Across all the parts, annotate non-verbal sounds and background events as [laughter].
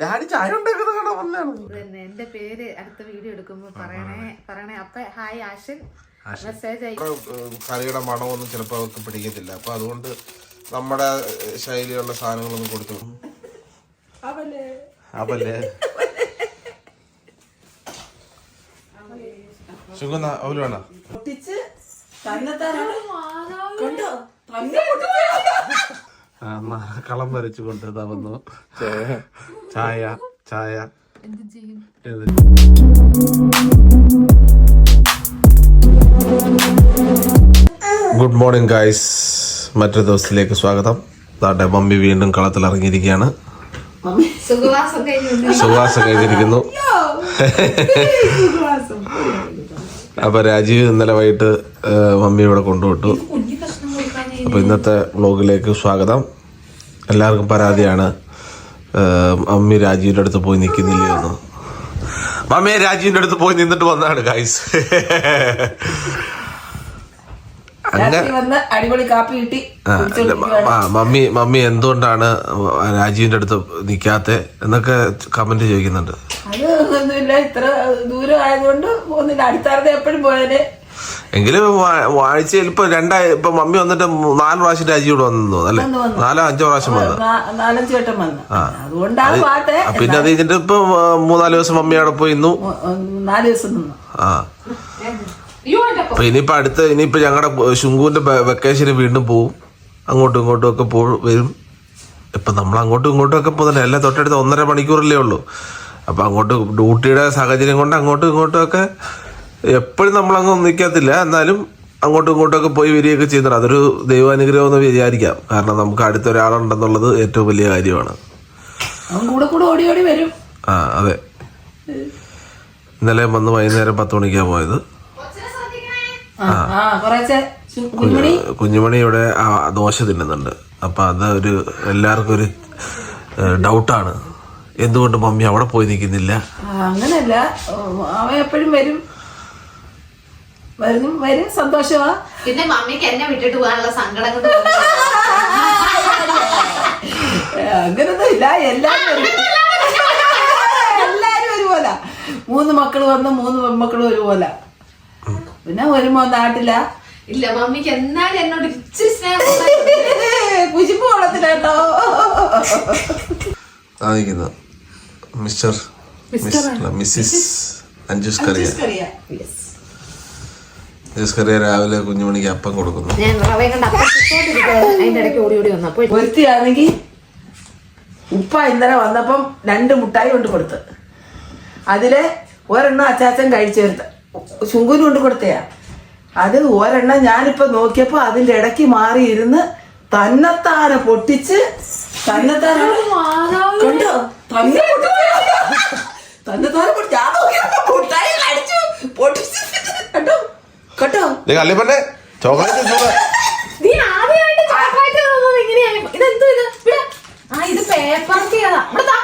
Daddy ചായ ഉണ്ടാക്കുന്ന എന്റെ പേര് അടുത്ത വീഡിയോ എടുക്കുമ്പോ പറയണേ പറയണേ. അപ്പൊ ഹായ് ആശൻ. കറിയുടെ മണമൊന്നും ചിലപ്പോൾ അവർക്ക് പിടിക്കത്തില്ല. അപ്പൊ അതുകൊണ്ട് നമ്മുടെ ശൈലിയുള്ള സാധനങ്ങളൊന്നും കൊടുത്തു. അവല്ലേ സുഖം അവൽ. കണ്ടോ? തന്നെ കളം വരച്ചു കൊണ്ട് ഇതാ വന്നു ചായ ചായ. എന്ത് ചെയ്യും? ഗുഡ് മോർണിംഗ് ഗായ്സ് മറ്റൊരു ദിവസത്തിലേക്ക് സ്വാഗതം. താട്ടെ മമ്മി വീണ്ടും കളത്തിൽ ഇറങ്ങിയിരിക്കുകയാണ്. മമ്മി സുഖവാസം കഴിഞ്ഞിരിക്കുന്നു. അപ്പൊ രാജീവ് ഇന്നലെ വൈകിട്ട് മമ്മി ഇവിടെ കൊണ്ടുവിട്ടു. കുഞ്ഞു കഷ്ണം കൊടുക്കാൻ അപ്പൊ ഇന്നത്തെ വ്ളോഗിലേക്ക് സ്വാഗതം. എല്ലാവർക്കും പരാതിയാണ്. അമ്മി മമ്മി രാജീവിന്റെ അടുത്ത് പോയി നിൽക്കുന്നില്ലേ എന്ന്. മമ്മി രാജീവിന്റെ അടുത്ത് പോയി നിന്നിട്ട് വന്നാണ് ഗൈസ്. മമ്മി മമ്മി എന്തുകൊണ്ടാണ് രാജീവിന്റെ അടുത്ത് നിക്കാത്ത എന്നൊക്കെ കമന്റ് ചോദിക്കുന്നുണ്ട്. അത് ഒന്നുമില്ല ഇത്ര ദൂരം ആയതുകൊണ്ട് പോകുന്നില്ല. അടുത്താറത് എപ്പോഴും പോയാൽ എങ്കിലും വാഴ്ച ആഴ്ചയിൽ ഇപ്പൊ രണ്ടായി ഇപ്പൊ മമ്മി വന്നിട്ട് നാല് പ്രാവശ്യം രാജിയോട് വന്നു അല്ലെ. നാലോ അഞ്ചോ പ്രാവശ്യം വന്നു. ആ, പിന്നെ അത് കഴിഞ്ഞിട്ട് ഇപ്പൊ മൂന്നാൽ ദിവസം മമ്മി അവിടെ പോയി ഇന്നു ആ അപ്പൊ ഇനിയിപ്പോ അടുത്ത് ഇനിയിപ്പോ ഞങ്ങളുടെ ശുങ്കുവിന്റെ വെക്കേഷന് വീണ്ടും പോവും. അങ്ങോട്ടും ഇങ്ങോട്ടും ഒക്കെ പോ വരും. ഇപ്പൊ നമ്മൾ അങ്ങോട്ടും ഇങ്ങോട്ടും ഒക്കെ പോകുന്നില്ല എല്ലാം തൊട്ടടുത്ത് ഒന്നര മണിക്കൂറല്ലേ ഉള്ളൂ. അപ്പൊ അങ്ങോട്ട് ഡ്യൂട്ടിയുടെ സാഹചര്യം കൊണ്ട് അങ്ങോട്ടും ഇങ്ങോട്ടും ഒക്കെ എപ്പോഴും നമ്മൾ അങ്ങ് ഒന്നിക്കത്തില്ല. എന്നാലും അങ്ങോട്ടും ഇങ്ങോട്ടും ഒക്കെ പോയി വരികയൊക്കെ ചെയ്യുന്നുണ്ട്. അതൊരു ദൈവാനുഗ്രഹം എന്ന് വിചാരിക്കാം. കാരണം നമുക്ക് അടുത്തൊരാളുണ്ടെന്നുള്ളത് ഏറ്റവും വലിയ കാര്യമാണ്. കൂടെ കൂടെ ഓടി ഓടി വരും. ആ അതെ. ഇന്നലെ വന്ന് വൈകുന്നേരം പത്ത് മണിക്കാ പോയത്. കുഞ്ഞുമണി? ഇവിടെ ദോശ തിന്നുന്നുണ്ട്. അപ്പൊ അത് ഒരു എല്ലാവർക്കും ഒരു ഡൗട്ടാണ്. എന്തുകൊണ്ട് മമ്മി അവിടെ പോയി നിൽക്കുന്നില്ല? അങ്ങനെയല്ല. അങ്ങനല്ല ഉം, അവൻ എപ്പോഴും വരും. വരും വരും സന്തോഷമാ. പിന്നെ മമ്മിക്ക് എന്നെ വിട്ടിട്ട് പോകാനുള്ള സങ്കടം കൊണ്ട് അങ്ങനൊന്നും ഇല്ല എല്ലാരും ഒരു- എല്ലാരും ഒരുപോലെ. മൂന്ന് മക്കൾ വന്ന് മൂന്ന് പെൺമക്കളും ഒരുപോലെ. പിന്നെ വരുമ്പോ നാട്ടില? ഇല്ല മമ്മിക്ക് എന്നാലും എന്നോട് ഇച്ചിരി സ്നേഹം കൂടുതലാ. കുശിപ്പ് കൊള്ളത്തില്ല കേട്ടോ. മിസ്റ്റർ മിസ്- മിസ്സിസ് അഞ്ജുസ് കറിയ. അഞ്ജുസ് കറിയ രാവിലെ കുഞ്ഞുമണിക്ക് അപ്പം കൊടുക്കുന്നു. ഞാൻ കണ്ട് അപ്പം. അതിന്റെ ഇടയ്ക്ക് ഓടി ഓടി ഒരുത്തിയാണെങ്കിൽ ഉപ്പ ഇന്നലെ വന്നപ്പം രണ്ട് മുട്ടായി കൊണ്ട് കൊടുത്ത്. അതിൽ ഒരെണ്ണം അച്ചാച്ചൻ കഴിച്ചെടുത്ത് ശുങ്കുനും കൊണ്ട് കൊടുത്തയാ. അത് ഒരെണ്ണം ഞാനിപ്പോ നോക്കിയപ്പോ അതിന്റെ ഇടയ്ക്ക് മാറി ഇരുന്ന് തന്നെത്താനെ പൊട്ടിച്ച് തന്നെത്താനെ കണ്ടോ? തന്നെ പൊട്ടിച്ച്. തന്നെത്താനെ പൊട്ടി ഞാൻ നോക്കിയപ്പോ മുട്ടായി അടിച്ചു പൊട്ടിച്ച് കേട്ടോ കേട്ടോ കല്ലിപ്പന്നെ ചോക്ലേറ്റ് നീ ആദ്യമായിട്ട് ചോക്ലേറ്റ് തന്നത് ഇങ്ങനെയാണ് ഇതെന്തോ ഇത്? ഇവിടെ. ആ ഇത് പേപ്പറൊക്കെയാ ഇവിടെ താ.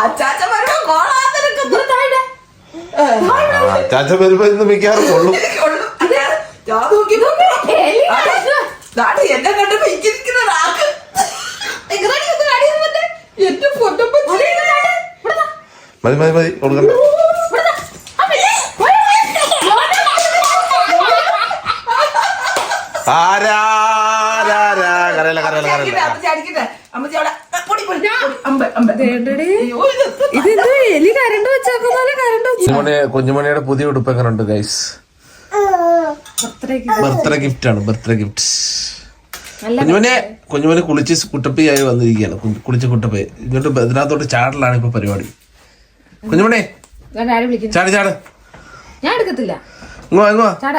അച്ചാച്ചൻ വരുമ്പോ കോളാത്തിനൊക്കെ ഇവിടെ താ ഇവിടെ. ചാച്ച വരുമ്പോ ഇന്ന് മിക്കാറും കൊള്ളും. ഞാൻ എന്നെ കണ്ടപ്പോ ഇരിക്കുന്ന? എന്റെ താ. മതി മതി മതി. കൊടുക്കണ്ട ഇവിടെ താ. ആ പിന്നെ. പോയി, പോയി. ആരാരാരാ കരയില കരയില അമ്മച്ചി കരയില അടിക്കട്ടെ, അമ്മച്ചി അടിക്കട്ടെ. അമ്മച്ചി അവിടെ, പൊടി, പൊടി, പൊടി. അമ്പ, അമ്പ. അയ്യോ, ഇതെന്ത് ഇതെന്തോ എലി കരണ്ട് വെച്ചാക്കുന്നപോലെ കരണ്ട് കുഞ്ഞുമണി കുഞ്ഞുമണിയുടെ പുതിയ ഉടുപ്പ് എങ്ങനെയുണ്ട് ഗൈസ് ബർത്ത്ഡേ ഗിഫ്റ്റ്. ആണ് ബർത്ത്ഡേ ഗിഫ്റ്റ്. കുഞ്ഞുമനെ കുഞ്ഞുമനെ കുളിച്ച് കുട്ടപ്പിയായി വന്നിരിക്കുകയാണ്. കുളിച്ച് കുട്ടപ്പി. ഇങ്ങോട്ട് ഇതിനകത്തോട്ട് ചാടലാണ് ഇപ്പൊ പരിപാടി. കുഞ്ഞുമണി ആരും വിളിക്കുന്നു? ചാടി ചാട്. ഞാൻ എടുക്കത്തില്ല. ഇങ്ങോ ഇങ്ങോ ചാട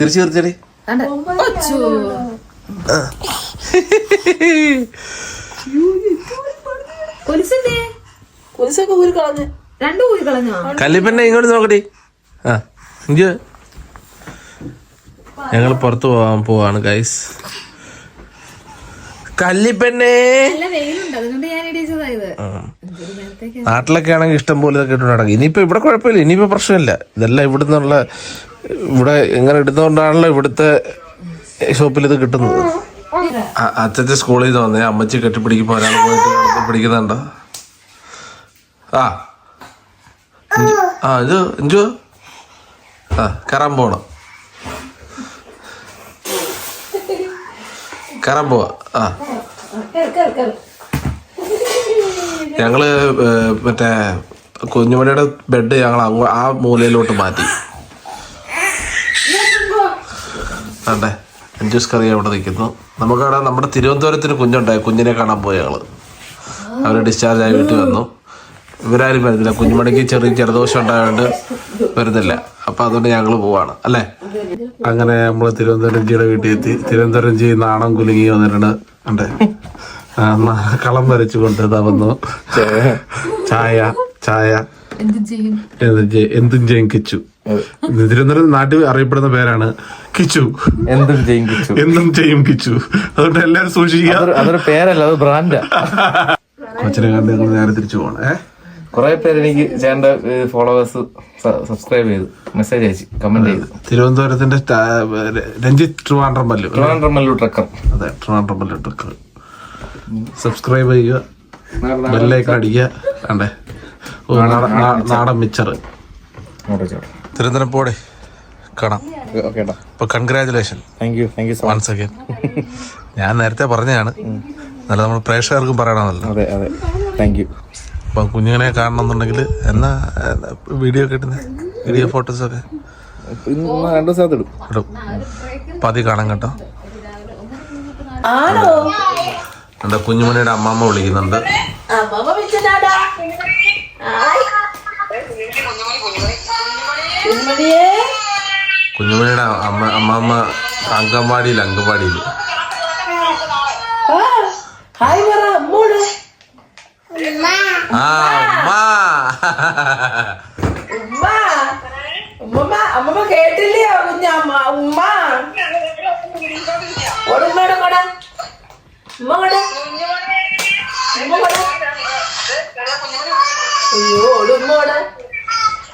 തിരിച്ചു. കൊലുസിന്റെ കൊലുസൊക്കെ ഊരി കളഞ്ഞ്. രണ്ടു കൂടി കളഞ്ഞോ? കല്ലിപ്പന്നെ ഇങ്ങോട്ട് നോക്കടി. ആ ഇഞ്ച് ഞങ്ങൾ പുറത്തു പോവാൻ പോവാണ് ഗൈസ് കല്ലിപ്പന്നെ നാട്ടിലൊക്കെ ആണെങ്കിൽ ഇഷ്ടം പോലെ ഇതൊക്കെ ഇട്ടുണ്ടാകും ഇനിയിപ്പോ ഇവിടെ കുഴപ്പമില്ല ഇനിയിപ്പോ പ്രശ്നമില്ല. ഇതെല്ലാം ഇവിടുന്നുള്ള ഇവിടെ ഇങ്ങനെ ഇടുന്നോണ്ടാണല്ലോ ഇവിടുത്തെ ഷോപ്പിൽ ഇത് കിട്ടുന്നത്. അച്ഛന്റെ സ്കൂളിൽ നിന്ന് വന്നേ. അമ്മച്ചി കെട്ടിപ്പിടിക്കുമ്പോൾ ഒരാൾ പോയിട്ട് പിടിക്കുന്നുണ്ടോ? ആ. ആ ഇത് ഇഞ്ചു. ആ കയറാൻ പോണം. കയറാൻ പോവാ. ആ. കേറ്, കേറ്, കേറ്. ഞങ്ങൾ മറ്റേ കുഞ്ഞുമണിയുടെ ബെഡ് ഞങ്ങൾ ആ മൂലയിലോട്ട് മാറ്റി. അതെ. അഞ്ചൂസ് കറി അവിടെ നിൽക്കുന്നു. നമുക്കവിടെ നമ്മുടെ തിരുവനന്തപുരത്തിന് കുഞ്ഞുണ്ടായി. കുഞ്ഞിനെ കാണാൻ പോയി ഞങ്ങൾ അവർ ഡിസ്ചാർജ് ആയി വീട്ടിൽ വന്നു. ഇവരാരും വരുന്നില്ല. കുഞ്ഞുമണിക്ക് ചെറിയ ജലദോഷം ഉണ്ടായതുകൊണ്ട് വരുന്നില്ല. അപ്പൊ അതുകൊണ്ട് ഞങ്ങൾ പോവാണ്. അല്ലേ? അങ്ങനെ നമ്മൾ തിരുവനന്തപുരം ജിയുടെ വീട്ടിൽ എത്തി തിരുവനന്തപുരം ജി നാണം കുലുങ്ങി വന്നിട്ടുണ്ട്. ഉണ്ട് കളം വരച്ചു കളം വരച്ചുകൊണ്ട് ഇതാ വന്നു. ചായ ചായ. എന്ത് ചെയ്യും. കിച്ചു. തിരുവനന്തപുരം നാട്ടിൽ അറിയപ്പെടുന്ന പേരാണ് കിച്ചു. എന്തും ചെയ്യും കിച്ചു. എന്തും ചെയ്യും കിച്ചു. അതുകൊണ്ട് എല്ലാരും സൂക്ഷിക്കുക. അതൊരു അതൊരു പേരല്ല അത് ബ്രാൻഡാ. കൊച്ചിനെ കണ്ട് ഞങ്ങൾ നേരെ തിരിച്ചു പോകണം കൊറേ കുറെ പേര് എനിക്ക് ചേട്ടന്റെ ഫോളോവേഴ്സ് സബ്സ്ക്രൈബ് ചെയ്തു. മെസ്സേജ് അയച്ചു കമന്റ് ചെയ്തു. തിരുവനന്തപുരത്തിന്റെ രഞ്ജിത്ത് ട്രിവാൻഡ്രമല്ലു ട്രക്കർ. അതെ ട്രിവാൻഡ്രമല്ലു ട്രക്കർ. സബ്സ്ക്രൈബ് ചെയ്യുക ബെല്ലേക്ക് അടിക്കുക കണ്ടേ? ഓ, നാടൻ- മിച്ചർ. തിരുവനന്തപുരം പോടെ. കാണാം. അപ്പൊ congratulation thank you thank you once again ഞാൻ നേരത്തെ പറഞ്ഞതാണ്. നല്ല നമ്മൾ പ്രേക്ഷകർക്കും പറയണമെന്നല്ലോ അതെ അതെ. താങ്ക് യു അപ്പൊ കുഞ്ഞുങ്ങളെ കാണണമെന്നുണ്ടെങ്കിൽ എന്നാ വീഡിയോ കിട്ടുന്ന വീഡിയോ ഫോട്ടോസ് ഒക്കെ? ഇടും. അപ്പൊ അതി കാണാം കേട്ടോ. ആണോ? എന്റെ കുഞ്ഞുമണിയുടെ അമ്മാമ്മ വിളിക്കുന്നുണ്ട്? കുഞ്ഞുമണിയുടെ അമ്മ അമ്മമ്മ അങ്കൻവാടിയിൽ അങ്കൻവാടിയിൽ ആ, ഉമ്മ. അമ്മമ്മ കേട്ടില്ലയോ കുഞ്ഞമ്മ? ഉമ്മ. ഉമ്മയുടെ കൊട ഉമ്മ കൊട ഉമ്മ കൊട അയ്യോ ഓടുമ്മ കൊട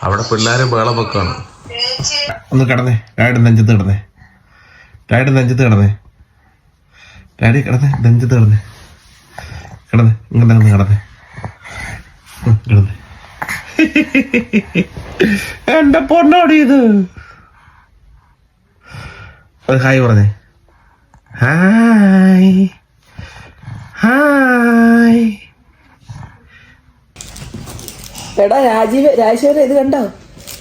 അവിടെ പിള്ളേര് വെക്കാണ്. ഒന്ന് കിടന്നേ. ഡാഡി നെഞ്ചത്ത് കിടന്നേ. ഡാഡി നെഞ്ചത്ത് കിടന്നേ. ഡാഡി കിടന്നേ. നെഞ്ചത്ത് കിടന്നേ. കിടന്നേ. ഇങ്ങനെ ഒന്ന് കിടന്നേ. ഉം, കിടന്നേ. [laughs] എന്റെ പൊണ്ണോടി ഇത്. അത് ഹായ് പറഞ്ഞേ. ഹായ്. ഹായ്. എടാ രാജീവ് രാജേശ്വര ഇത് കണ്ടോ?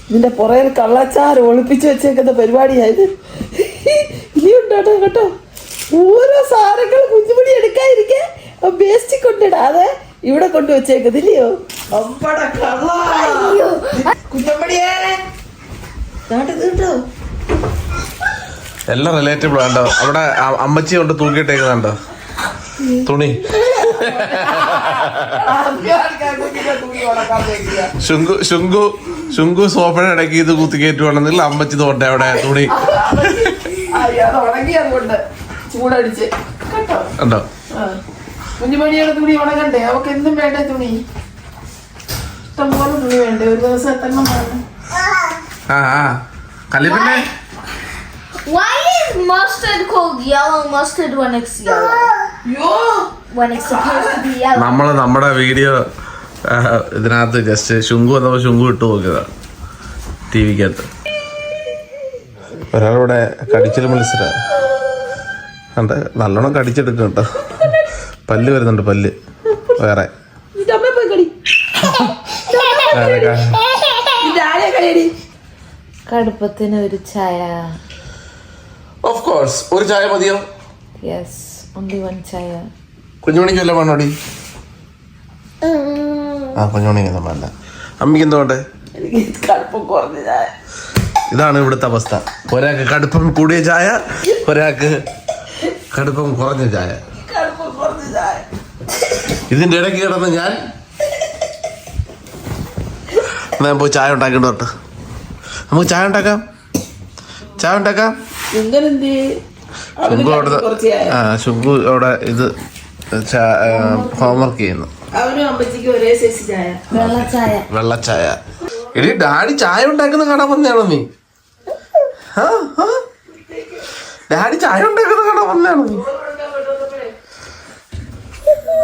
ഇതിന്റെ പുറയിൽ കള്ളച്ചാർ ഒളിപ്പിച്ചു വെച്ചേക്കുന്ന പരിപാടിയായത്. ഇനിയുണ്ടോ കേട്ടോ. ഓരോ സാധനങ്ങൾ കുഞ്ഞുമണി എടുക്കാതിരിക്കെ. വേസ്റ്റ് കൊണ്ടിടാതെ ഇവിടെ കൊണ്ടു വെച്ചേക്കതില്ലയോ ഇല്ലയോ? കേട്ടോ എല്ലാം റിലേറ്റബിൾ ആണ്ടോ അവിടെ അമ്മച്ചി കൊണ്ട് തൂക്കിയിട്ടേക്കുന്നുണ്ടോ തുണി. ശുങ്കു ശുങ്കു ശുങ്കു സോഫയുടെ ഇടയ്ക്ക് ഇത് കുത്തി കയറ്റുവാണെന്നില്ല അമ്മച്ചി തോട്ടെ അവിടെ തുണി. ചൂടടിച്ച് ഉണ്ടോ. കുഞ്ഞുമണിയുടെ തുണി ഉണങ്ങണ്ടേ? അവക്ക് എന്തും വേണ്ടേ തുണി? ഇഷ്ടംപോലെ തുണി വേണ്ടേ? ഒരു ദിവസം എത്തണം ആ ആ. കല്ലിപ്പിന്നെ Why is mustard called yellow mustard when it's yellow? നമ്മൾ നമ്മുടെ വീഡിയോ ഇതിനകത്ത് ജസ്റ്റ് ശുങ്കു വന്നപ്പോ ശുങ്കു ഇട്ട് നോക്കിയതാ ടി വിക്കകത്ത് ഒരാളിവിടെ കടിച്ചൽ മത്സര. കണ്ട നല്ലോണം കടിച്ചെടുക്കും കേട്ടോ പല്ല് വരുന്നുണ്ട് പല്ല്. വേറെ. കടുപ്പത്തിന് ഒരു ചായ. ഓഫ് കോഴ്സ് ഒരു ചായ മതിയോ? യെസ് ഓൺലി വൺ ചായ കുഞ്ഞുമണിക്ക് വല്ല വേണോടി ആ കുഞ്ഞുമണിക്ക് വേണ്ട. അമ്മയ്ക്ക് എന്തോ എനിക്ക് കടുപ്പം കുറഞ്ഞ ചായ. ഇതാണ് ഇവിടുത്തെ അവസ്ഥ. ഒരാൾക്ക് കടുപ്പം കൂടിയ ചായ ഒരാൾക്ക് കടുപ്പം കുറഞ്ഞ ചായ. കടുപ്പം കുറഞ്ഞ ചായ. ഇതിന്റെ ഇടയ്ക്ക് കിടന്ന് ഞാൻ ഞാൻ പോയി ചായ ഉണ്ടാക്കിയിട്ട് നമുക്ക് ചായ ഉണ്ടാക്കാം. ചായ ഉണ്ടാക്കാം. നിങ്ങളെന്ത്? ശുഭു അവിടെ ആ ശുഭു അവിടെ ഇത് ഹോംവർക്ക് ചെയ്യുന്നു. വെള്ളച്ചായ. എടി ഡാഡി ചായ ഉണ്ടാക്കുന്ന കട വന്നയാണോ നീ? ഡാഡി ചായ ഉണ്ടാക്കുന്ന കട വന്നയാണോ നീ?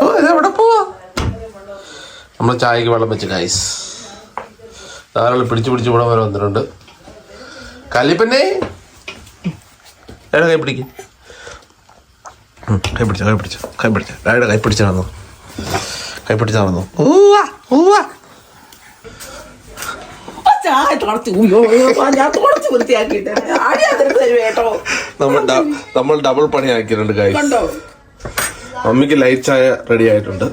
ഓ പോവാ? നമ്മൾ ചായക്ക് വെള്ളം വെച്ച് ഗൈസ് ധാരാളം പിടിച്ചു പിടിച്ച് ഇവിടെ വരെ വന്നിട്ടുണ്ട്. കല്ലിപ്പന്നേ ഡാഡി കൈ പിടിക്ക്. കൈ പിടിച്ച കൈ പിടിച്ച കൈ പിടിച്ച. ഡാഡ കൈ പിടിച്ച നടന്നു. കൈ പിടിച്ച നടന്നു. ഊവ ഊവ കേട്ടോ. നമ്മൾ ഡബിൾ പണി ആക്കിയിട്ടുണ്ട് കണ്ടോ? മമ്മിക്ക് ലൈറ്റ് ചായ റെഡി ആയിട്ടുണ്ട്.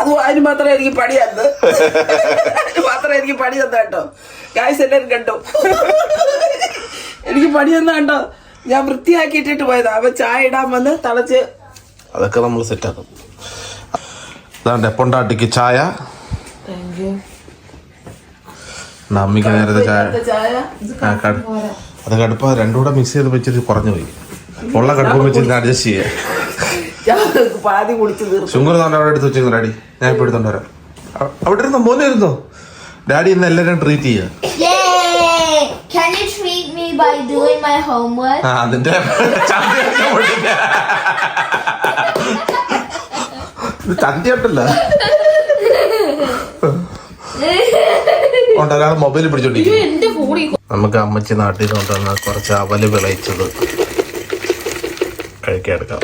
അത് അതിന് മാത്രമേ എനിക്ക് പണി തന്നത്. അതിന് മാത്രമേ എനിക്ക് പണി തന്ന കേട്ടോ. കാശ് എല്ലാവരും കണ്ടു? എനിക്ക് പണി തന്ന കണ്ടോ? ഞാൻ വൃത്തിയാക്കിയിട്ടിട്ട് പോയതാ. അവ ചായ ഇടാൻ വന്ന് തളച്ച് അതൊക്കെ നമ്മൾ സെറ്റാക്കും ഇതാണ്ട് പൊണ്ടാട്ടിക്ക് ചായ. അമ്മിക്ക് നേരത്തെ ചായ. ചായ. ആ, കട- അത് കടുപ്പ. രണ്ടും കൂടെ മിക്സ് ചെയ്ത് വെച്ചിട്ട് കുറഞ്ഞു പോയി. ഉള്ള കടുപ്പം വെച്ചിട്ട് അഡ്ജസ്റ്റ് ചെയ്യാം. പാതി കുടിച്ച് തീർന്നു ശുങ്കുർ തന്നെ അവിടെ എടുത്ത് വെച്ചിരുന്നു ഡാഡി. ഞാൻ ഇപ്പൊ എടുത്തോണ്ട് വരാം. അവിടെ ഇരുന്നോ? മോനെ ഇരുന്നോ? ഡാഡി ഇന്ന് എല്ലാവരും ട്രീറ്റ് ചെയ്യുക Me by doing my homework? ആ അതിന്റെ devil. പൊട്ടില്ല. ഇത് ചന്തിയുണ്ടല്ലോ. ഉണ്ട് ഒരാൾ മൊബൈൽ പിടിച്ചോണ്ടിരിക്കും എന്റെ നമുക്ക് അമ്മച്ചി നാട്ടിൽ നിന്ന് കൊണ്ടുവന്ന കുറച്ച് അവൽ വിളയിച്ചത് കഴിക്കാൻ എടുക്കാം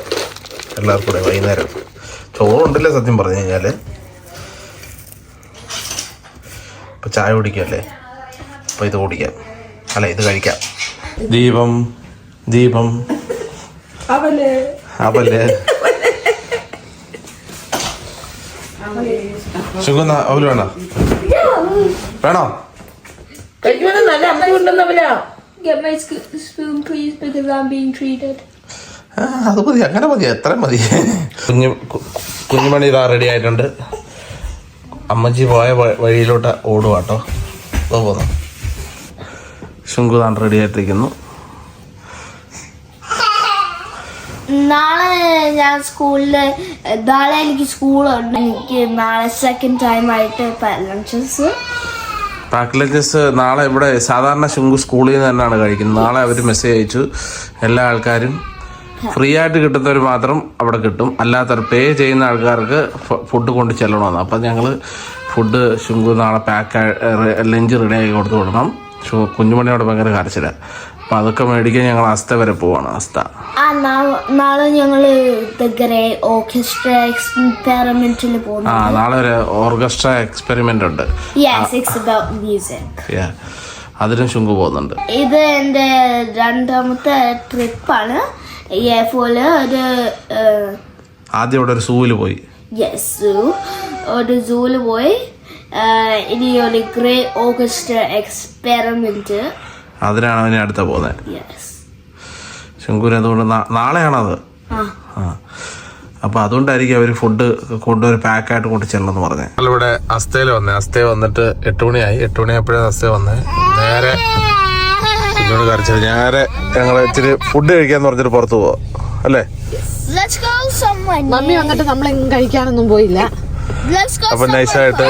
എല്ലാവർക്കും കൂടെ വൈകുന്നേരം. ചോറുണ്ടല്ലേ സത്യം പറഞ്ഞു കഴിഞ്ഞാൽ ഇപ്പൊ ചായ കുടിക്കല്ലേ അപ്പൊ ഇത് കുടിക്കാം. അല്ല ഇത് കഴിക്കാം. ദീപം ദീപം. അവൽ. അവൽ. വേണോ? വേണോ? നല്ല അമ്മ ഉണ്ടെന്നവലാ Get my sc- spoon, please, because I'm being treated. അത് മതി അങ്ങനെ മതി എത്ര മതി. കുഞ്ഞു കുഞ്ഞുമണി ഇതാ റെഡി ആയിട്ടുണ്ട്. അമ്മച്ചി പോയ വഴിയിലോട്ട് വഴിയിലോട്ട് ഓടുക കേട്ടോ ഇതോ പോന്നു ശുങ്കു റെഡി ആയിട്ടിരിക്കുന്നു. നാളെ ഞാൻ സ്കൂളിൽ നാളെ എനിക്ക് സ്കൂളുണ്ട്. എനിക്ക് നാളെ സെക്കൻഡ് ടൈം ആയിട്ട് ലഞ്ചസ് പാക്ക് ലഞ്ചസ് നാളെ ഇവിടെ സാധാരണ ശുങ്കു സ്കൂളിൽ നിന്ന് തന്നെയാണ് കഴിക്കുന്നത്. നാളെ അവർ മെസ്സേജ് അയച്ചു. എല്ലാ ആൾക്കാരും ഫ്രീ ആയിട്ട് കിട്ടുന്നവർ മാത്രം അവിടെ കിട്ടും. അല്ലാത്തവർ പേ ചെയ്യുന്ന ആൾക്കാർക്ക് ഫുഡ് കൊണ്ട് ചെല്ലണമെന്ന് അപ്പം ഞങ്ങൾ ഫുഡ് ശുങ്കു നാളെ പാക്ക് ലഞ്ച് റെഡി ആക്കി കൊടുത്തു വിടണം കുഞ്ഞുമണി അവിടെ ഭയങ്കര കരച്ചിലാണ് അപ്പം അതൊക്കെ മേടിക്കാൻ ഞങ്ങൾ അസ്ത വരെ പോവാണ് അസ്ത നാളെ ഞങ്ങൾ ഓർക്കസ്ട്ര എക്സ്പെരിമെന്റിൽ പോകുന്നു ആ നാളെ ഒരു ഓർക്കസ്ട്ര എക്സ്പെരിമെന്റ് ഉണ്ട്. അതിനും ശുങ്കു പോകുന്നുണ്ട്. ഇത് എന്റെ രണ്ടാമത്തെ ട്രിപ്പാണ്. പോലെ ഒരു ആദ്യം ഇവിടെ ഒരു സൂവിൽ പോയി. യെസ് സൂ ഒരു സൂവിൽ പോയി. ഇനി ഒരു ഗ്രേ ഓഗസ്റ്റ് എക്സ്പെരിമെന്റ് അതിനാണ് അവന് അടുത്ത പോകുന്നത്. യെസ് ശങ്കുവിന് അതുകൊണ്ട് നാ- അത് ആ. അപ്പോൾ അപ്പൊ അതുകൊണ്ടായിരിക്കും അവർ ഫുഡ് കൊണ്ടൊരു പാക്കായിട്ട് കൊണ്ട് ചെല്ലെന്ന് പറഞ്ഞത് ഇവിടെ അസ്തയിൽ വന്നേ. അസ്തേ വന്നിട്ട് എട്ട് മണിയായി. എട്ട് മണിയായപ്പോഴേ അസ്തേ വന്നേ. നേരെ ഇങ്ങോട്ട് കരച്ചത് നേരെ ഞങ്ങൾ ഇച്ചിരി ഫുഡ് കഴിക്കാന്ന് പറഞ്ഞിട്ട് പുറത്തു പോവാം. അല്ലേ? മമ്മി വന്നിട്ട് നമ്മളെങ്ങും കഴിക്കാനൊന്നും പോയില്ല. അപ്പൊ നൈസായിട്ട്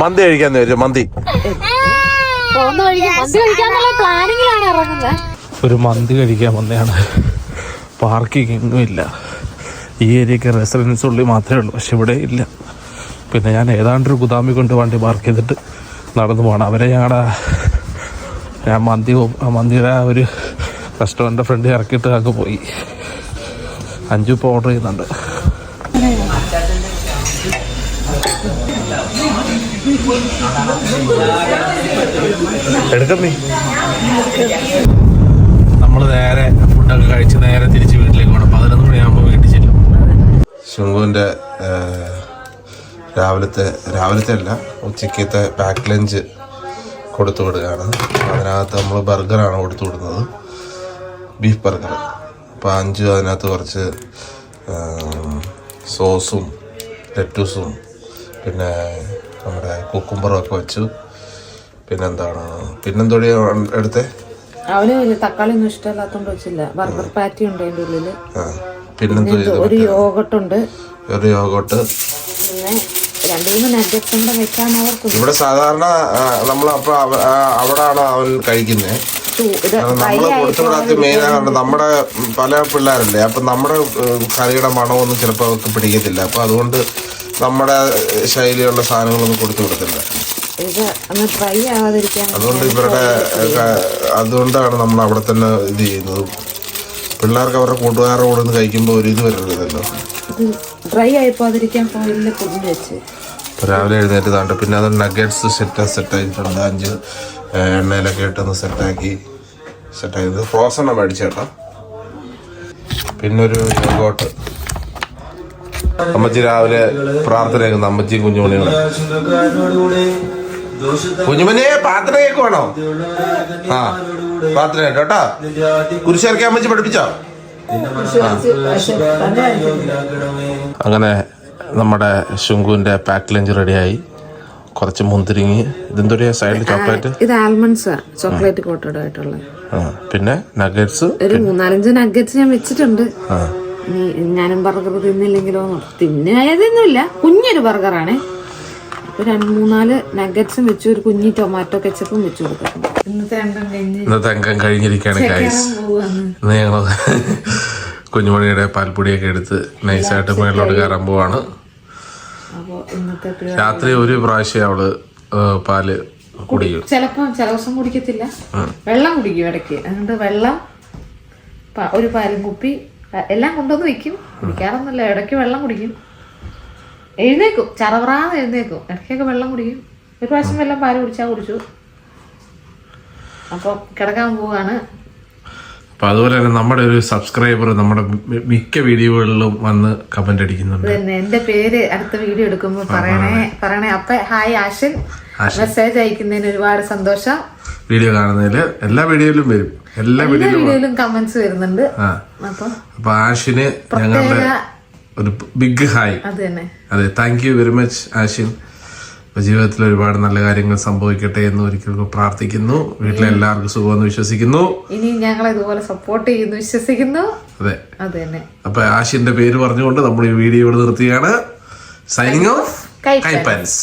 മന്തി കഴിക്കാന്ന് വിചാരിച്ചു മന്തി. പോകുന്ന വഴിക്ക് മന്തി കഴിക്കാന്നുള്ള പ്ലാനിങ്ങിലാണ് ഇറങ്ങുന്നത് ഒരു മന്തി കഴിക്കാൻ വന്നതാണ് പാർക്കിംഗ് എങ്ങും ഇല്ല ഈ ഏരിയക്ക് റെസിഡൻസ് ഉള്ളിൽ മാത്രമേ ഉള്ളൂ പക്ഷെ ഇവിടെ ഇല്ല. പിന്നെ ഞാൻ ഏതാണ്ടൊരു ഗുദാമി കൊണ്ട് വണ്ടി പാർക്ക് ചെയ്തിട്ട് നടന്നു പോകണം അവരെ ഞങ്ങളുടെ ഞാൻ മന്തി മന്തിയുടെ ആ ഒരു റെസ്റ്റോറന്റ് ഫ്രണ്ട് ഇറക്കിയിട്ട് അങ്ങ് പോയി. അഞ്ചു ഇപ്പോൾ ഓർഡർ ചെയ്യുന്നുണ്ട്. നമ്മൾ നേരെ ഫുഡൊക്കെ കഴിച്ച് നേരെ തിരിച്ച് വീട്ടിലേക്ക് പോകണം പതിനൊന്ന് മണിയാകുമ്പോൾ വീട്ടിൽ ചെല്ലും. ശുങ്കുവിന്റെ രാവിലത്തെ രാവിലത്തെ അല്ല ഉച്ചക്കത്തെ പാക്ക് ലഞ്ച് കൊടുത്തു വിടുകയാണ്. അതിനകത്ത് നമ്മൾ ബർഗറാണ് കൊടുത്തു വിടുന്നത്. ബീഫ് ബർഗർ അപ്പോൾ അഞ്ച് അതിനകത്ത് കുറച്ച് സോസും ലെറ്റൂസും പിന്നെ നമ്മുടെ കുക്കുംബറും ഒക്കെ വെച്ചു. പിന്നെന്താണ് പിന്നെന്തോടി എടുത്തേ? അവന് തക്കാളി ഒന്നും ഇഷ്ടമല്ലാത്തോണ്ട് വെച്ചില്ല. ബർഗർ പാറ്റി ഉണ്ട് അതിന്റെ ഉള്ളിൽ. പിന്നെന്തോ ഒരു യോഗട്ട് ഉണ്ട് ഒരു യോഗോട്ട്. പിന്നെ രണ്ടു മൂന്ന് നഗറ്റ്സ് കൂടെ വെക്കാൻ അവർക്ക് ഇവിടെ സാധാരണ നമ്മൾ അപ്പൊ അവിടാണ് അവൻ കഴിക്കുന്നത് നമ്മൾ കൊടുത്തുവിടാത്ത മെയിൻ ആണ് നമ്മുടെ പല പിള്ളേരല്ലേ? അപ്പൊ നമ്മുടെ കറിയുടെ മണമൊന്നും ചിലപ്പോൾ അവർക്ക് പിടിക്കത്തില്ല. അപ്പൊ അതുകൊണ്ട് നമ്മുടെ ശൈലിയുള്ള സാധനങ്ങളൊന്നും കൊടുത്തു കൊടുത്തില്ല അതുകൊണ്ട് ഇവരുടെ അതുകൊണ്ടാണ് നമ്മൾ അവിടെ തന്നെ ഇത് ചെയ്യുന്നത്. പിള്ളേർക്ക് അവരുടെ കൂട്ടുകാരുടെ കൂടെ നിന്ന് കഴിക്കുമ്പോൾ ഒരു ഇത് വരരുതല്ലോ ഡ്രൈ ആയി പോകാതിരിക്കാൻ വെച്ച്. രാവിലെ എഴുന്നേറ്റ് താണ്ട് പിന്നെ അത് നഗറ്റ്സ് സെറ്റ് സെറ്റ് ആയിട്ടുണ്ട്. അഞ്ച് എണ്ണയിലൊക്കെ ഇട്ടൊന്ന് സെറ്റാക്കി സെറ്റാക്കി ഫ്രോസൺ മേടിച്ചേട്ടാ. പിന്നൊരു യോഗോട്ട് അമ്മച്ചി രാവിലെ പ്രാർത്ഥന അമ്മച്ചി കുഞ്ഞുമണികളെ. കുഞ്ഞുമണിയെ പ്രാർത്ഥന കേൾക്കുവാണോ? ആ പ്രാർത്ഥന കേട്ടോ കുരിശേർക്കെ അമ്മച്ചി പഠിപ്പിച്ചോ? അങ്ങനെ നമ്മുടെ ശുങ്കുവിന്റെ പാക്ക് ലഞ്ച് റെഡിയായി. കുറച്ച് മുന്തിരിങ്ങി. ഇതെന്തൊരു സൈഡിൽ ചോക്ലേറ്റ് ഇത് ആൽമണ്ട്സ് ചോക്ലേറ്റ് കോട്ടഡ് ആയിട്ടുള്ള. പിന്നെ നഗറ്റ്സ് ഒരു മൂന്നാലഞ്ച് നഗറ്റ്സ് ഞാൻ വെച്ചിട്ടുണ്ട്. ഇനി ഞാനും ബർഗർ തിന്നില്ലെങ്കിലോ? തിന്നായതൊന്നുമില്ല കുഞ്ഞൊരു ബർഗറാണേ. ഇപ്പൊ രണ്ട് മൂന്നാൽ നഗറ്റ്സും വെച്ചു. ഒരു കുഞ്ഞി ടൊമാറ്റോ കെച്ചപ്പും വെച്ചു കൊടുക്കാം. ഇന്നത്തെ അംഗം കഴിഞ്ഞിരിക്കുകയാണ് ഇന്ന് ഞങ്ങൾ കുഞ്ഞുമണിയുടെ പാൽപ്പൊടിയൊക്കെ എടുത്ത് നൈസായിട്ട് മേളിലോട്ട് കയറാൻ പോവാണ്. രാത്രി ഒരു പ്രാവശ്യം അവൾ പാൽ കുടിക്കും. ചിലപ്പോ ചില ദിവസം കുടിക്കത്തില്ല. വെള്ളം കുടിക്കും ഇടയ്ക്ക്. അതുകൊണ്ട് വെള്ളം ഒരു പാലും കുപ്പി എല്ലാം കൊണ്ടുവന്ന് വെക്കും കുടിക്കാറൊന്നുമില്ല. ഇടയ്ക്ക് വെള്ളം കുടിക്കും. എഴുന്നേക്കും. ചറവറാന്ന് എഴുന്നേക്കും. ഇടയ്ക്കൊക്കെ വെള്ളം കുടിക്കും. ഒരു പ്രാവശ്യം വെള്ളം പാൽ കുടിച്ചാൽ കുടിച്ചു. അപ്പോൾ കിടക്കാൻ പോവുകയാണ്. അപ്പൊ അതുപോലെ തന്നെ നമ്മുടെ ഒരു സബ്സ്ക്രൈബർ നമ്മുടെ മിക്ക വീഡിയോകളിലും വന്ന് കമന്റ് അടിക്കുന്നുണ്ട്. എന്റെ പേര് അടുത്ത വീഡിയോ എടുക്കുമ്പോൾ പറയണേ. പറയണേ. അപ്പൊ ഹായ് ആശൻ. മെസ്സേജ് അയക്കുന്നതിന് ഒരുപാട് സന്തോഷം. വീഡിയോ കാണുന്നതിൽ എല്ലാ വീഡിയോയിലും വരും. എല്ലാ വീഡിയോയിലും കമന്റ്സ് വരുന്നുണ്ട്. അപ്പൊ ആഷിന് ഞങ്ങളുടെ ഒരു ബിഗ് ഹായ് അത് thank you very much Ashin. അപ്പൊ ജീവിതത്തിൽ ഒരുപാട് നല്ല കാര്യങ്ങൾ സംഭവിക്കട്ടെ എന്ന് ഒരിക്കൽ പ്രാർത്ഥിക്കുന്നു. വീട്ടിലെ എല്ലാവർക്കും സുഖമെന്ന് വിശ്വസിക്കുന്നു. ഇനി ഞങ്ങൾ ഇതുപോലെ സപ്പോർട്ട് ചെയ്യുന്നു വിശ്വസിക്കുന്നു. അതെ. അതെ അപ്പൊ ആഷിന്റെ പേര് പറഞ്ഞുകൊണ്ട് നമ്മൾ ഈ വീഡിയോ ഇവിടെ നിർത്തുകയാണ്. Signing off. കൈപ്പൻസ്.